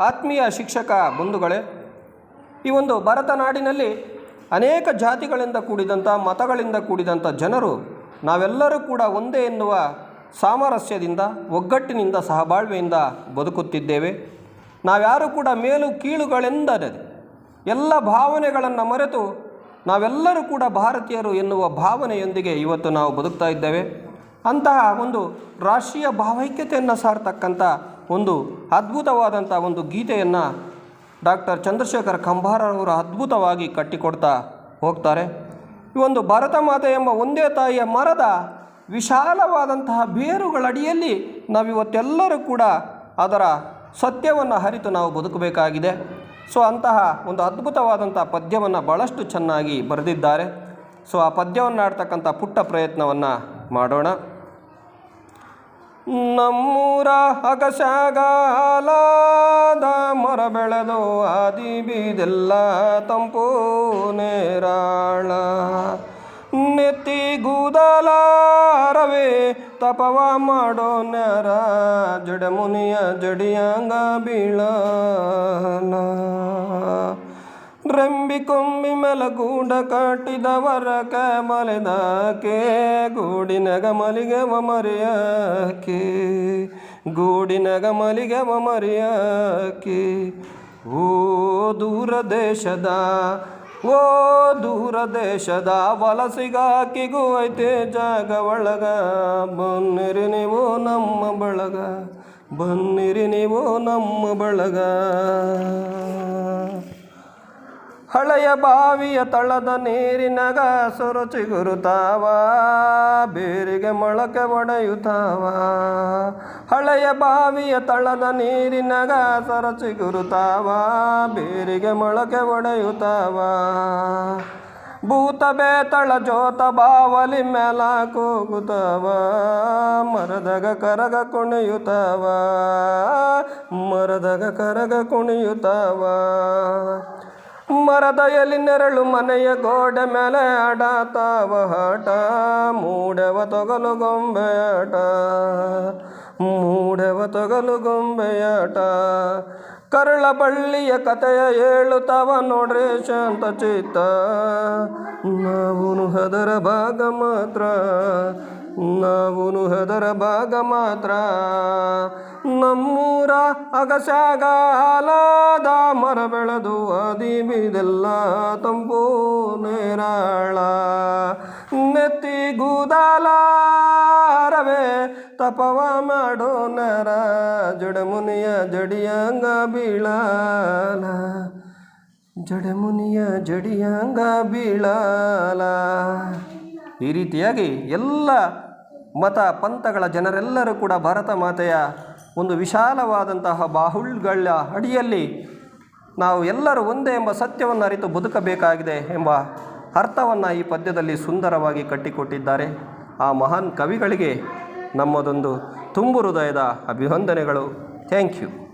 ಆತ್ಮೀಯ ಶಿಕ್ಷಕ ಬಂಧುಗಳೇ, ಈ ಒಂದು ಭರತನಾಡಿನಲ್ಲಿ ಅನೇಕ ಜಾತಿಗಳಿಂದ ಕೂಡಿದಂಥ, ಮತಗಳಿಂದ ಕೂಡಿದಂಥ ಜನರು ನಾವೆಲ್ಲರೂ ಕೂಡ ಒಂದೇ ಎನ್ನುವ ಸಾಮರಸ್ಯದಿಂದ, ಒಗ್ಗಟ್ಟಿನಿಂದ ಸಹಬಾಳ್ವೆಯಿಂದ ಬದುಕುತ್ತಿದ್ದೇವೆ. ನಾವ್ಯಾರೂ ಕೂಡ ಮೇಲು ಕೀಳುಗಳೆಂದರೆ ಎಲ್ಲ ಭಾವನೆಗಳನ್ನು ಮರೆತು ನಾವೆಲ್ಲರೂ ಕೂಡ ಭಾರತೀಯರು ಎನ್ನುವ ಭಾವನೆಯೊಂದಿಗೆ ಇವತ್ತು ನಾವು ಬದುಕ್ತಾ ಇದ್ದೇವೆ. ಅಂತಹ ಒಂದು ರಾಷ್ಟ್ರೀಯ ಭಾವೈಕ್ಯತೆಯನ್ನು ಸಾರತಕ್ಕಂಥ ಒಂದು ಅದ್ಭುತವಾದಂಥ ಒಂದು ಗೀತೆಯನ್ನು ಡಾಕ್ಟರ್ ಚಂದ್ರಶೇಖರ್ ಕಂಬಾರವರು ಅದ್ಭುತವಾಗಿ ಕಟ್ಟಿಕೊಡ್ತಾ ಹೋಗ್ತಾರೆ. ಈ ಒಂದು ಭಾರತ ಮಾತೆ ಎಂಬ ಒಂದೇ ತಾಯಿಯ ಮರದ ವಿಶಾಲವಾದಂತಹ ಬೇರುಗಳಡಿಯಲ್ಲಿ ನಾವಿವತ್ತೆಲ್ಲರೂ ಕೂಡ ಅದರ ಸತ್ಯವನ್ನು ಹರಿತು ನಾವು ಬದುಕಬೇಕಾಗಿದೆ. ಸೊ, ಅಂತಹ ಒಂದು ಅದ್ಭುತವಾದಂಥ ಪದ್ಯವನ್ನು ಭಾಳಷ್ಟು ಚೆನ್ನಾಗಿ ಬರೆದಿದ್ದಾರೆ. ಸೊ, ಆ ಪದ್ಯವನ್ನು ಆಡ್ತಕ್ಕಂಥ ಪುಟ್ಟ ಪ್ರಯತ್ನವನ್ನು ಮಾಡೋಣ. ನಮ್ಮೂರ ಅಗಸಗಾಲಾದ ಮರ ಬೆಳೆದು ಆದಿ ಬೀದೆಲ್ಲ ತಂಪು ನೇರಾಳ. ನೆತ್ತಿ ಗೂದಲಾರವೇ ತಪವ ಮಾಡೋ ನರ ಜಡಮುನಿಯ ಜಡಿಯಂಗ ಬೀಳನ. ರೆಂಬಿ ಕೊಂಬಿ ಮೆಲಗೂಡ ಕಟ್ಟಿದವರ ಕಮಲೆದಾಕೆ ಗೂಡಿನಗ ಮಲಿಗೆ ಮರಿಯಾಕೆ ಗೂಡಿನಗ ಮಲಿಗೆ ಮರಿಯಾಕೆ ಓ ದೂರ ದೇಶದ, ಓ ದೂರ ದೇಶದ ವಲಸಿಗಾಕಿಗೂ ಐತೆ ಜಾಗ ಒಳಗ. ಬನ್ನಿರಿ ನೀವು ನಮ್ಮ ಬಳಗ, ಬನ್ನಿರಿ ನೀವು ನಮ್ಮ ಬಳಗ. ಹಳೆಯ ಬಾವಿಯ ತಳದ ನೀರಿನಗ ಸೊರು ಚಿಗುರುತ್ತಾವ ಬೇರಿಗೆ ಮೊಳಕೆ ಒಡೆಯುತ್ತಾವ ಹಳೆಯ ಬಾವಿಯ ತಳದ ನೀರಿನಗ ಸೊರ ಚಿಗುರುತ್ತಾವ ಬೇರಿಗೆ ಮೊಳಕೆ ಒಡೆಯುತ್ತಾವ ಭೂತ ಬೇತಳ ಜೋತ ಬಾವಲಿ ಮೇಲ ಕೂಗುತ್ತವ ಮರದಗ ಕರಗ ಕುಣಿಯುತ್ತವ ಮರದಗ ಕರಗ ಕುಣಿಯುತ್ತವ ಮರದ ಎಲಿ ನೆರಳು ಮನೆಯ ಗೋಡೆ ಮೇಲೆ ಆಡತಾವ ಹಟ ಮೂಡವ ತೊಗಲು ಗೊಂಬೆಯಾಟ ಮೂಡವ ತೊಗಲು ಗೊಂಬೆಯಾಟ ಕರಳ ಬಳ್ಳಿಯ ಕಥೆಯ ಹೇಳುತ್ತವ ನೋಡ್ರಿ ಶಾಂತ ಚಿತ್ತ ನಾವು ಹದರ ಭಾಗ ಮಾತ್ರ. ನಾವು ಹದರ ಭಾಗ ಮಾತ್ರ. ನಮ್ಮೂರ ಅಗಸಾಗ ಹಾಲಾದ ಮರ ಬೆಳೆದು ಆದಿ ಬೀದೆಲ್ಲ ತಂಪು ನೇರಾಳ. ನೆತ್ತಿ ಗೂದಾಲಾರವೇ ತಪವ ಮಾಡೋ ನರ ಜಡಮುನಿಯ ಜಡಿಯಂಗ ಬೀಳಾಲ. ಜಡಮುನಿಯ ಜಡಿಯಂಗ ಬೀಳಾಲ. ಈ ರೀತಿಯಾಗಿ ಎಲ್ಲ ಮತ ಪಂಥಗಳ ಜನರೆಲ್ಲರೂ ಕೂಡ ಭಾರತ ಮಾತೆಯ ಒಂದು ವಿಶಾಲವಾದಂತಹ ಬಾಹುಳ್ಗಳ ಅಡಿಯಲ್ಲಿ ನಾವು ಎಲ್ಲರೂ ಒಂದೇ ಎಂಬ ಸತ್ಯವನ್ನು ಅರಿತು ಬದುಕಬೇಕಾಗಿದೆ ಎಂಬ ಅರ್ಥವನ್ನು ಈ ಪದ್ಯದಲ್ಲಿ ಸುಂದರವಾಗಿ ಕಟ್ಟಿಕೊಟ್ಟಿದ್ದಾರೆ. ಆ ಮಹಾನ್ ಕವಿಗಳಿಗೆ ನಮ್ಮದೊಂದು ತುಂಬು ಹೃದಯದ ಅಭಿವಂದನೆಗಳು ಥ್ಯಾಂಕ್ ಯು